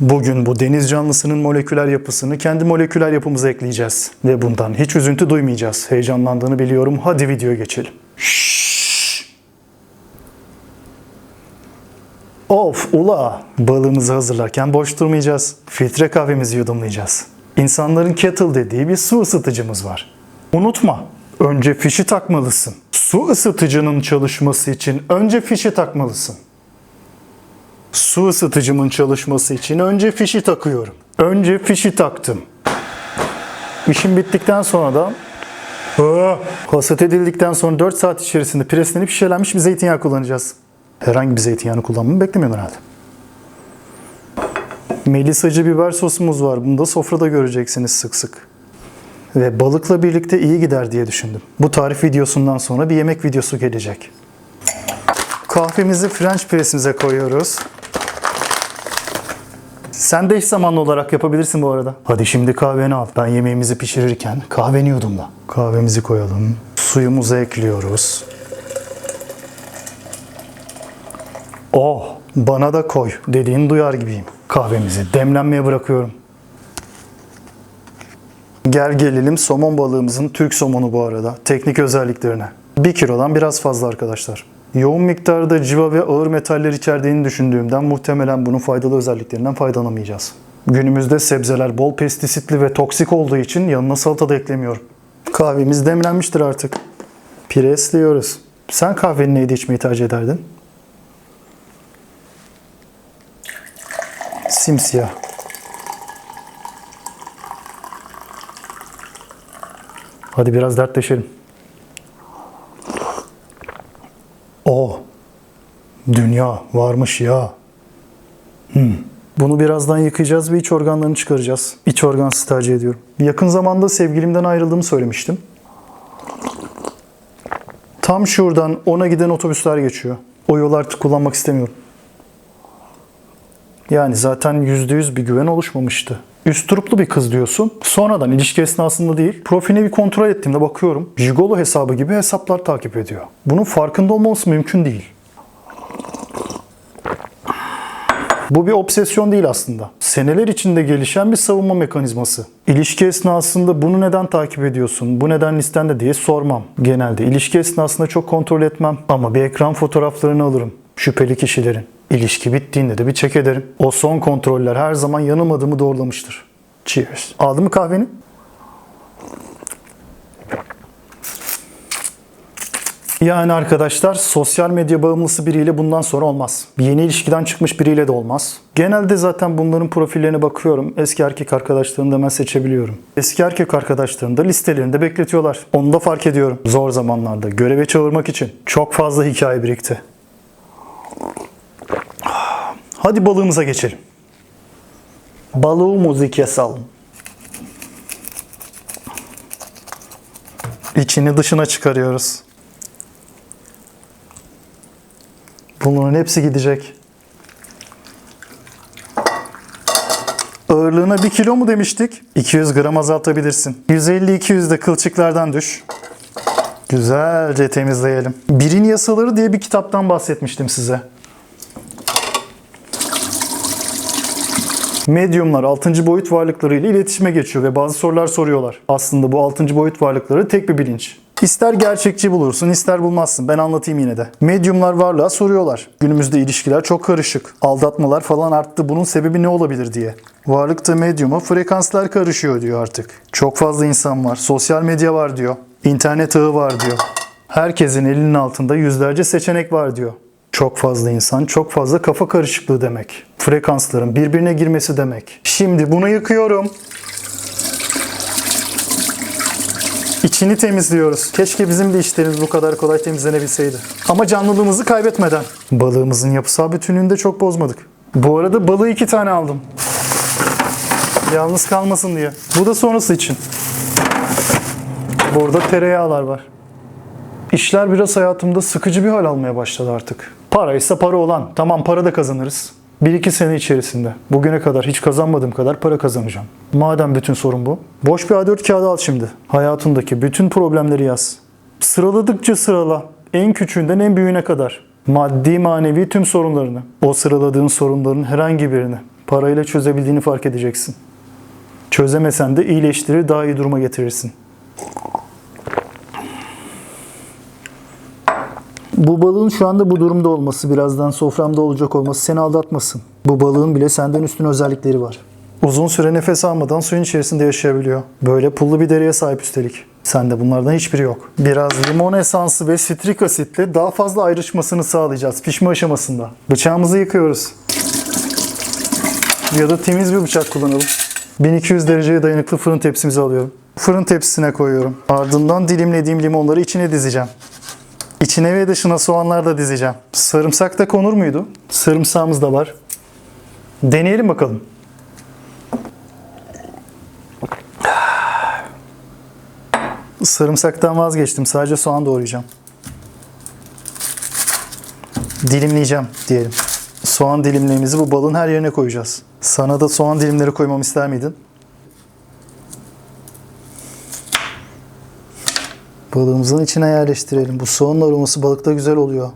Bugün bu deniz canlısının moleküler yapısını kendi moleküler yapımıza ekleyeceğiz. Ve bundan hiç üzüntü duymayacağız. Heyecanlandığını biliyorum. Hadi videoya geçelim. Of ula! Balığımızı hazırlarken boş durmayacağız. Filtre kahvemizi yudumlayacağız. İnsanların kettle dediği bir su ısıtıcımız var. Unutma, önce fişi takmalısın. Su ısıtıcının çalışması için önce fişi takmalısın. Su ısıtıcımın çalışması için önce fişi takıyorum. Önce fişi taktım. İşim bittikten sonra da hasat edildikten sonra 4 saat içerisinde preslenip şişelenmiş bir zeytinyağı kullanacağız. Herhangi bir zeytinyağını kullanmamı beklemiyorsun herhalde. Melisacı biber sosumuz var. Bunu da sofrada göreceksiniz sık sık. Ve balıkla birlikte iyi gider diye düşündüm. Bu tarif videosundan sonra bir yemek videosu gelecek. Kahvemizi French press'imize koyuyoruz. Sen de eş zamanlı olarak yapabilirsin bu arada. Hadi şimdi kahveni al. Ben yemeğimizi pişirirken kahveni yudumla. Kahvemizi koyalım. Suyumuzu ekliyoruz. Oh, bana da koy dediğini duyar gibiyim. Kahvemizi demlenmeye bırakıyorum. Gel gelelim somon balığımızın Türk somonu bu arada. Teknik özelliklerine. 1 kilodan biraz fazla arkadaşlar. Yoğun miktarda civa ve ağır metaller içerdiğini düşündüğümden muhtemelen bunun faydalı özelliklerinden faydalanamayacağız. Günümüzde sebzeler bol pestisitli ve toksik olduğu için yanına salata da eklemiyorum. Kahvemiz demlenmiştir artık. Presliyoruz. Sen kahveni neydi içmeyi tercih ederdin? Simsiyah. Hadi biraz dertleşelim. O. Dünya varmış ya. Hmm. Bunu birazdan yıkayacağız ve iç organlarını çıkaracağız. İç organsız tercih ediyorum. Yakın zamanda sevgilimden ayrıldığımı söylemiştim. Tam şuradan ona giden otobüsler geçiyor. O yolu artık kullanmak istemiyorum. Yani zaten %100 bir güven oluşmamıştı. Üst bir kız diyorsun. Sonradan ilişki esnasında değil, profiline bir kontrol ettiğimde bakıyorum. Jigolo hesabı gibi hesaplar takip ediyor. Bunun farkında olması mümkün değil. Bu bir obsesyon değil aslında. Seneler içinde gelişen bir savunma mekanizması. İlişki esnasında bunu neden takip ediyorsun, bu neden listende diye sormam. Genelde ilişki esnasında çok kontrol etmem ama bir ekran fotoğraflarını alırım. Şüpheli kişilerin. İlişki bittiğinde de bir çek ederim. O son kontroller her zaman yanılmadığımı doğrulamıştır. Cheers. Aldın mı kahveni? Yani arkadaşlar sosyal medya bağımlısı biriyle bundan sonra olmaz. Bir yeni ilişkiden çıkmış biriyle de olmaz. Genelde zaten bunların profillerine bakıyorum. Eski erkek arkadaşlarını da ben seçebiliyorum. Eski erkek arkadaşlarını da listelerinde bekletiyorlar. Onu da fark ediyorum. Zor zamanlarda göreve çağırmak için çok fazla hikaye birikti. Hadi balığımıza geçelim. Balığımızı keselim. İçini dışına çıkarıyoruz. Bunların hepsi gidecek. Ağırlığına 1 kilo mu demiştik? 200 gram azaltabilirsin. 150-200 de kılçıklardan düş. Güzelce temizleyelim. Birin Yasaları diye bir kitaptan bahsetmiştim size. Medyumlar 6. boyut varlıklarıyla iletişime geçiyor ve bazı sorular soruyorlar. Aslında bu 6. boyut varlıkları tek bir bilinç. İster gerçekçi bulursun, ister bulmazsın. Ben anlatayım yine de. Medyumlar varlığa soruyorlar. Günümüzde ilişkiler çok karışık. Aldatmalar falan arttı. Bunun sebebi ne olabilir diye. Varlıkta medyuma frekanslar karışıyor diyor artık. Çok fazla insan var. Sosyal medya var diyor. İnternet ağı var diyor. Herkesin elinin altında yüzlerce seçenek var diyor. Çok fazla insan, çok fazla kafa karışıklığı demek. Frekansların birbirine girmesi demek. Şimdi bunu yıkıyorum. İçini temizliyoruz. Keşke bizim de işlerimiz bu kadar kolay temizlenebilseydi. Ama canlılığımızı kaybetmeden. Balığımızın yapısal bütünlüğünü de çok bozmadık. Bu arada balığı iki tane aldım. Yalnız kalmasın diye. Bu da sonrası için. Burada tereyağlar var. İşler biraz hayatımda sıkıcı bir hal almaya başladı artık. Para ise para olan. Tamam para da kazanırız. 1-2 sene içerisinde bugüne kadar hiç kazanmadığım kadar para kazanacağım. Madem bütün sorun bu. Boş bir A4 kağıdı al şimdi. Hayatındaki bütün problemleri yaz. Sıraladıkça sırala. En küçüğünden en büyüğüne kadar. Maddi manevi tüm sorunlarını. O sıraladığın sorunların herhangi birini Parayla çözebildiğini fark edeceksin. Çözemesen de iyileştirir, daha iyi duruma getirirsin. Bu balığın şu anda bu durumda olması, birazdan soframda olacak olması seni aldatmasın. Bu balığın bile senden üstün özellikleri var. Uzun süre nefes almadan suyun içerisinde yaşayabiliyor. Böyle pullu bir deriye sahip üstelik. Sende bunlardan hiçbiri yok. Biraz limon esansı ve sitrik asitle daha fazla ayrışmasını sağlayacağız pişme aşamasında. Bıçağımızı yıkıyoruz. Ya da temiz bir bıçak kullanalım. 1200 dereceye dayanıklı fırın tepsimizi alıyorum. Fırın tepsisine koyuyorum. Ardından dilimlediğim limonları içine dizeceğim. İçine ve dışına soğanlar da dizeceğim. Sarımsak da konur muydu? Sarımsağımız da var. Deneyelim bakalım. Sarımsaktan vazgeçtim. Sadece soğan doğrayacağım. Dilimleyeceğim diyelim. Soğan dilimlerimizi bu balın her yerine koyacağız. Sana da soğan dilimleri koymamı ister miydin? Balığımızın içine yerleştirelim. Bu soğanın aroması balıkta güzel oluyor.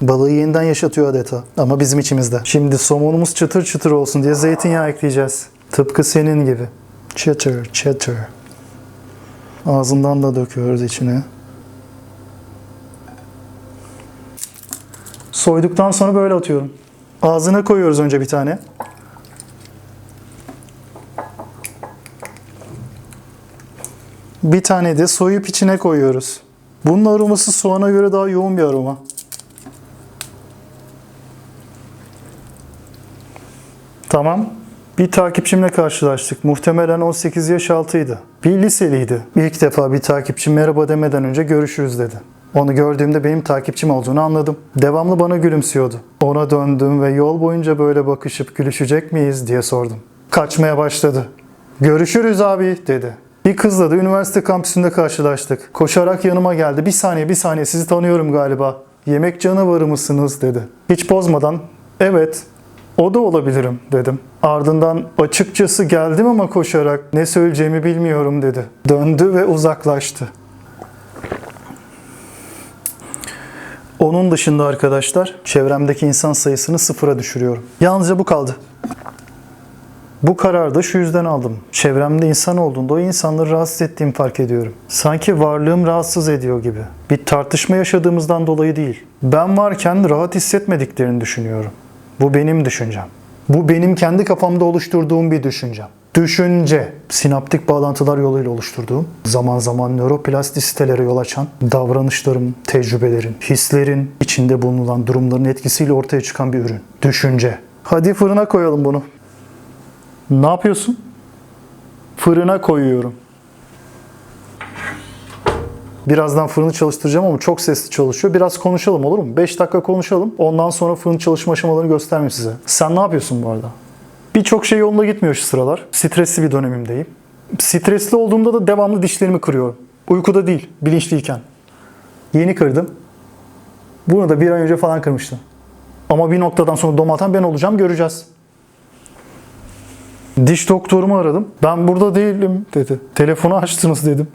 Balığı yeniden yaşatıyor adeta. Ama bizim içimizde. Şimdi somonumuz çıtır çıtır olsun diye zeytinyağı ekleyeceğiz. Tıpkı senin gibi. Çıtır çıtır. Ağzından da döküyoruz içine. Soyduktan sonra böyle atıyorum. Ağzına koyuyoruz önce bir tane. Bir tane de soyup içine koyuyoruz. Bunun aroması soğana göre daha yoğun bir aroma. Tamam. Bir takipçimle karşılaştık. Muhtemelen 18 yaş altıydı. Bir liseliydi. İlk defa bir takipçim merhaba demeden önce görüşürüz dedi. Onu gördüğümde benim takipçim olduğunu anladım. Devamlı bana gülümsüyordu. Ona döndüm ve yol boyunca böyle bakışıp gülüşecek miyiz diye sordum. Kaçmaya başladı. Görüşürüz abi dedi. Bir kızla da üniversite kampüsünde karşılaştık. Koşarak yanıma geldi. Bir saniye bir saniye sizi tanıyorum galiba. Yemek canavarı mısınız dedi. Hiç bozmadan evet o da olabilirim dedim. Ardından açıkçası geldim ama koşarak ne söyleyeceğimi bilmiyorum dedi. Döndü ve uzaklaştı. Onun dışında arkadaşlar çevremdeki insan sayısını sıfıra düşürüyorum. Yalnızca bu kaldı. Bu kararı da şu yüzden aldım. Çevremde insan olduğunda o insanları rahatsız ettiğimi fark ediyorum. Sanki varlığım rahatsız ediyor gibi. Bir tartışma yaşadığımızdan dolayı değil. Ben varken rahat hissetmediklerini düşünüyorum. Bu benim düşüncem. Bu benim kendi kafamda oluşturduğum bir düşüncem. Düşünce, sinaptik bağlantılar yoluyla oluşturduğum, zaman zaman nöroplastisitelere yol açan, davranışlarım, tecrübelerin, hislerin, içinde bulunan durumların etkisiyle ortaya çıkan bir ürün. Düşünce. Hadi fırına koyalım bunu. Ne yapıyorsun? Fırına koyuyorum. Birazdan fırını çalıştıracağım ama çok sesli çalışıyor. Biraz konuşalım olur mu? 5 dakika konuşalım. Ondan sonra fırın çalışma aşamalarını göstermeyeyim size. Sen ne yapıyorsun bu arada? Birçok şey yolunda gitmiyor şu sıralar. Stresli bir dönemimdeyim. Stresli olduğumda da devamlı dişlerimi kırıyorum. Uykuda değil, bilinçliyken. Yeni kırdım. Bunu da bir ay önce falan kırmıştım. Ama bir noktadan sonra dom atan ben olacağım göreceğiz. Diş doktorumu aradım. Ben burada değilim dedi. Telefonu açtınız dedim.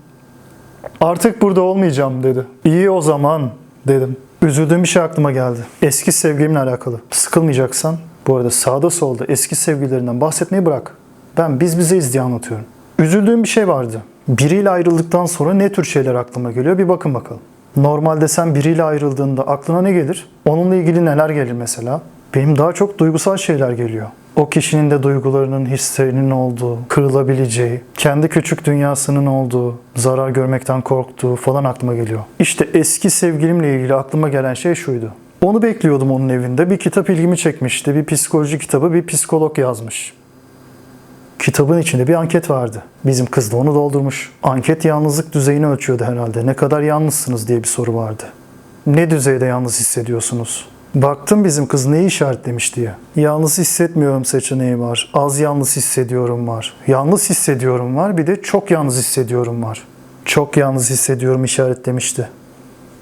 Artık burada olmayacağım dedi. İyi o zaman dedim. Üzüldüğüm bir şey aklıma geldi. Eski sevgilimle alakalı. Sıkılmayacaksan bu arada sağda solda eski sevgililerinden bahsetmeyi bırak. Ben biz bizeyiz diye anlatıyorum. Üzüldüğüm bir şey vardı. Biriyle ayrıldıktan sonra ne tür şeyler aklıma geliyor bir bakın bakalım. Normalde sen biriyle ayrıldığında aklına ne gelir? Onunla ilgili neler gelir mesela? Benim daha çok duygusal şeyler geliyor. O kişinin de duygularının, hislerinin olduğu, kırılabileceği, kendi küçük dünyasının olduğu, zarar görmekten korktuğu falan aklıma geliyor. İşte eski sevgilimle ilgili aklıma gelen şey şuydu. Onu bekliyordum onun evinde. Bir kitap ilgimi çekmişti. Bir psikoloji kitabı, bir psikolog yazmış. Kitabın içinde bir anket vardı. Bizim kız da onu doldurmuş. Anket yalnızlık düzeyini ölçüyordu herhalde. Ne kadar yalnızsınız diye bir soru vardı. Ne düzeyde yalnız hissediyorsunuz? Baktım bizim kız neyi işaretlemiş diye. Yalnız hissetmiyorum seçeneği var. Az yalnız hissediyorum var. Yalnız hissediyorum var. Bir de çok yalnız hissediyorum var. Çok yalnız hissediyorum işaretlemişti.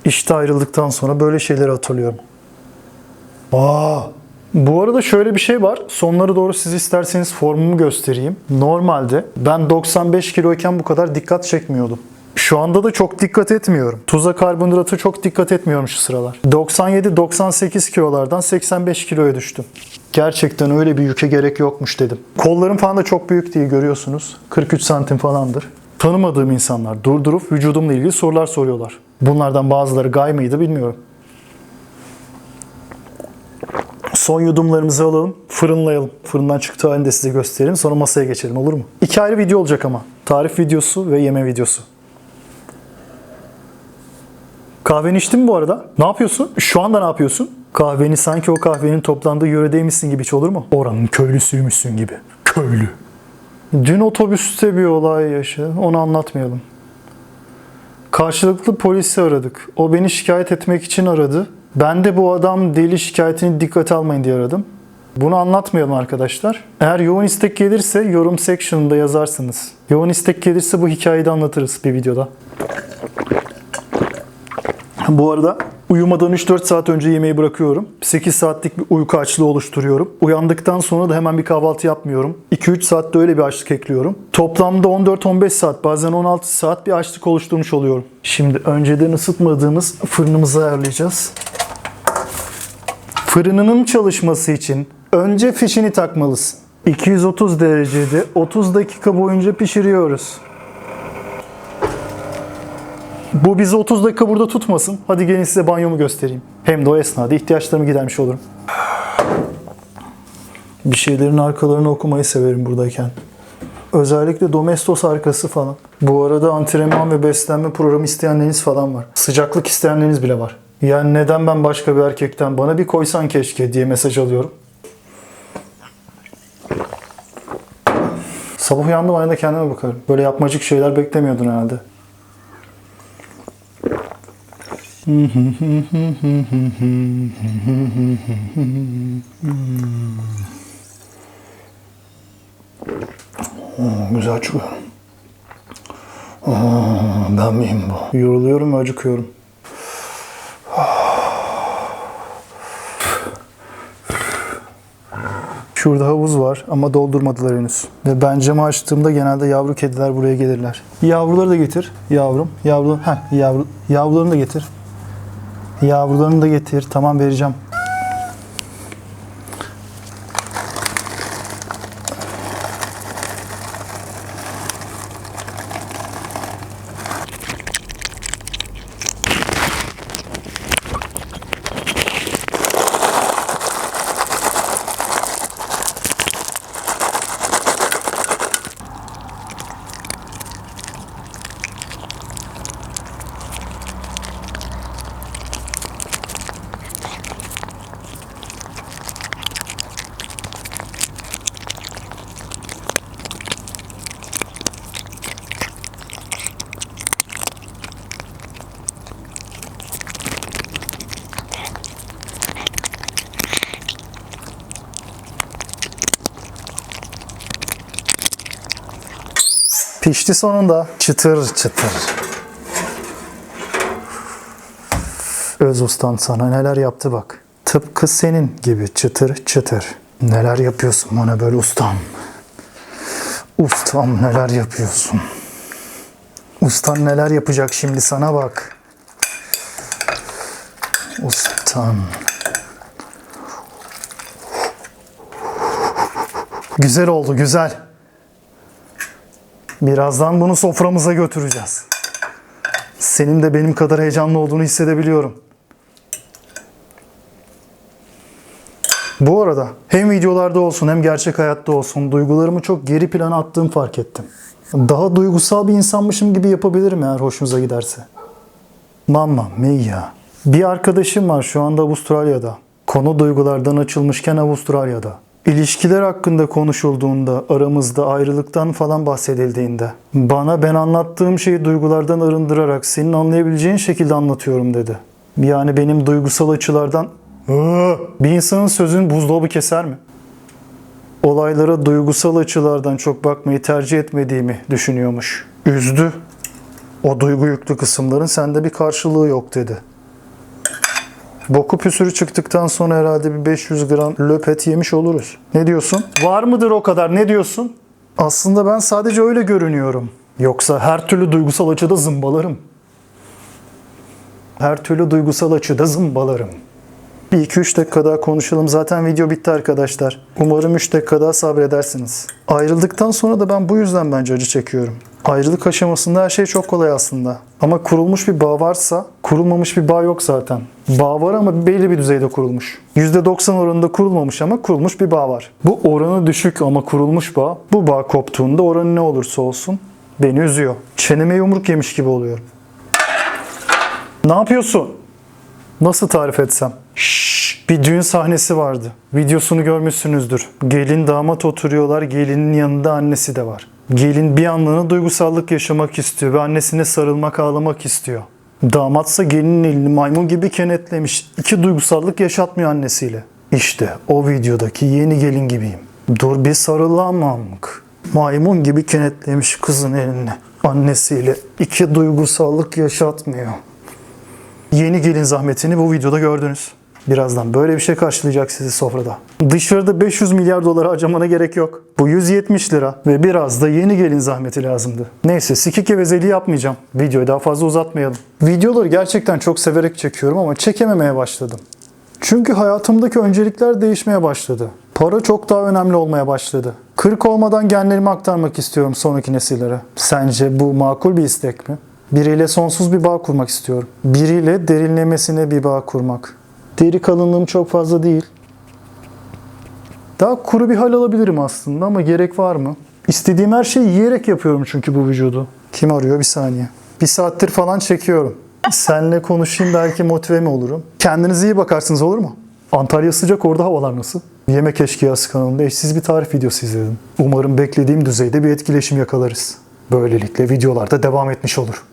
İşte ayrıldıktan sonra böyle şeyleri hatırlıyorum. Aa, bu arada şöyle bir şey var. Sonları doğru siz isterseniz formumu göstereyim. Normalde ben 95 kiloyken bu kadar dikkat çekmiyordum. Şu anda da çok dikkat etmiyorum. Tuza karbonhidrata çok dikkat etmiyorum şu sıralar. 97-98 kilolardan 85 kiloya düştüm. Gerçekten öyle bir yüke gerek yokmuş dedim. Kollarım falan da çok büyük değil görüyorsunuz. 43 santim falandır. Tanımadığım insanlar durdurup vücudumla ilgili sorular soruyorlar. Bunlardan bazıları gay mıydı bilmiyorum. Son yudumlarımızı alalım, fırınlayalım. Fırından çıktığı halini de size göstereyim. Sonra masaya geçelim olur mu? İki ayrı video olacak ama. Tarif videosu ve yeme videosu. Kahveni içtin mi bu arada? Ne yapıyorsun? Şu anda ne yapıyorsun? Kahveni sanki o kahvenin toplandığı yöredeymişsin gibi iç olur mu? Oranın köylüsüymüşsün gibi. Köylü. Dün otobüste bir olay yaşadım. Onu anlatmayalım. Karşılıklı polisi aradık. O beni şikayet etmek için aradı. Ben de bu adam deli şikayetini dikkate almayın diye aradım. Bunu anlatmayalım arkadaşlar. Eğer yoğun istek gelirse yorum section'ında yazarsınız. Yoğun istek gelirse bu hikayeyi de anlatırız bir videoda. Bu arada uyumadan 3-4 saat önce yemeği bırakıyorum. 8 saatlik bir uyku açlığı oluşturuyorum. Uyandıktan sonra da hemen bir kahvaltı yapmıyorum. 2-3 saatte öyle bir açlık ekliyorum. Toplamda 14-15 saat bazen 16 saat bir açlık oluşturmuş oluyorum. Şimdi önceden ısıtmadığımız fırınımızı ayarlayacağız. Fırınının çalışması için önce fişini takmalısın. 230 derecede 30 dakika boyunca pişiriyoruz. Bu bizi 30 dakika burada tutmasın. Hadi gelin size banyomu göstereyim. Hem de o esnada ihtiyaçlarımı gidermiş olurum. Bir şeylerin arkalarını okumayı severim buradayken. Özellikle Domestos arkası falan. Bu arada antrenman ve beslenme programı isteyenleriniz falan var. Sıcaklık isteyenleriniz bile var. Yani neden ben başka bir erkekten bana bir koysan keşke diye mesaj alıyorum. Sabah uyandım aynada kendime bakarım. Böyle yapmacık şeyler beklemiyordun herhalde. Hmm, güzel çıkıyor. Aa, ben miyim bu? Yoruluyorum ve acıkıyorum. Şurada havuz var ama doldurmadılar henüz. Ve ben camı açtığımda genelde yavru kediler buraya gelirler. Yavruları da getir yavrum. Yavru, heh, yavru, yavrularını da getir. Yavrularını da getir. Tamam vereceğim. Pişti sonunda. Çıtır çıtır. Öz ustan sana neler yaptı bak. Tıpkı senin gibi çıtır çıtır. Neler yapıyorsun bana böyle ustam. Ustam neler yapıyorsun. Ustan neler yapacak şimdi sana bak. Ustan. Güzel oldu güzel. Birazdan bunu soframıza götüreceğiz. Senin de benim kadar heyecanlı olduğunu hissedebiliyorum. Bu arada hem videolarda olsun hem gerçek hayatta olsun duygularımı çok geri plana attığım fark ettim. Daha duygusal bir insanmışım gibi yapabilirim eğer hoşunuza giderse. Mamma mia. Bir arkadaşım var şu anda Avustralya'da. Konu duygulardan açılmışken Avustralya'da. İlişkiler hakkında konuşulduğunda, aramızda ayrılıktan falan bahsedildiğinde bana ben anlattığım şeyi duygulardan arındırarak senin anlayabileceğin şekilde anlatıyorum dedi. Yani benim duygusal açılardan bir insanın sözünü buzdolabı keser mi? Olaylara duygusal açılardan çok bakmayı tercih etmediğimi düşünüyormuş. Üzdü. O duygu yüklü kısımların sende bir karşılığı yok dedi. Boku püsürü çıktıktan sonra herhalde bir 500 gram löpet yemiş oluruz. Ne diyorsun? Var mıdır o kadar? Ne diyorsun? Aslında ben sadece öyle görünüyorum. Yoksa her türlü duygusal açıda zımbalarım. Her türlü duygusal açıda zımbalarım. Bir iki üç dakika daha konuşalım. Zaten video bitti arkadaşlar. Umarım 3 dakika daha sabredersiniz. Ayrıldıktan sonra da ben bu yüzden bence acı çekiyorum. Ayrılık aşamasında her şey çok kolay aslında. Ama kurulmuş bir bağ varsa kurulmamış bir bağ yok zaten. Bağ var ama belli bir düzeyde kurulmuş. %90 oranında kurulmamış ama kurulmuş bir bağ var. Bu oranı düşük ama kurulmuş bağ. Bu bağ koptuğunda oranı ne olursa olsun beni üzüyor. Çeneme yumruk yemiş gibi oluyorum. Ne yapıyorsun? Nasıl tarif etsem? Şşş, bir düğün sahnesi vardı. Videosunu görmüşsünüzdür. Gelin damat oturuyorlar. Gelinin yanında annesi de var. Gelin bir anlığına duygusallık yaşamak istiyor ve annesine sarılmak ağlamak istiyor. Damatsa gelinin elini maymun gibi kenetlemiş. İki duygusallık yaşatmıyor annesiyle. İşte o videodaki yeni gelin gibiyim. Dur bir sarılamam. Maymun gibi kenetlemiş kızın elini. Annesiyle iki duygusallık yaşatmıyor. Yeni gelin zahmetini bu videoda gördünüz. Birazdan böyle bir şey karşılayacak sizi sofrada. Dışarıda 500 milyar dolara harcamana gerek yok. Bu 170 lira ve biraz da yeni gelin zahmeti lazımdı. Neyse sikik gevezeliği yapmayacağım. Videoyu daha fazla uzatmayalım. Videoları gerçekten çok severek çekiyorum ama çekememeye başladım. Çünkü hayatımdaki öncelikler değişmeye başladı. Para çok daha önemli olmaya başladı. 40 olmadan genlerimi aktarmak istiyorum sonraki nesillere. Sence bu makul bir istek mi? Biriyle sonsuz bir bağ kurmak istiyorum. Biriyle derinlemesine bir bağ kurmak. Deri kalınlığım çok fazla değil. Daha kuru bir hal alabilirim aslında ama gerek var mı? İstediğim her şeyi yiyerek yapıyorum çünkü bu vücudu. Kim arıyor? Bir saniye. Bir saattir falan çekiyorum. Seninle konuşayım belki motive mi olurum? Kendinize iyi bakarsınız olur mu? Antalya sıcak orada havalar nasıl? Yemek Eşkıyası kanalında eşsiz bir tarif videosu izledim. Umarım beklediğim düzeyde bir etkileşim yakalarız. Böylelikle videolarda devam etmiş olur.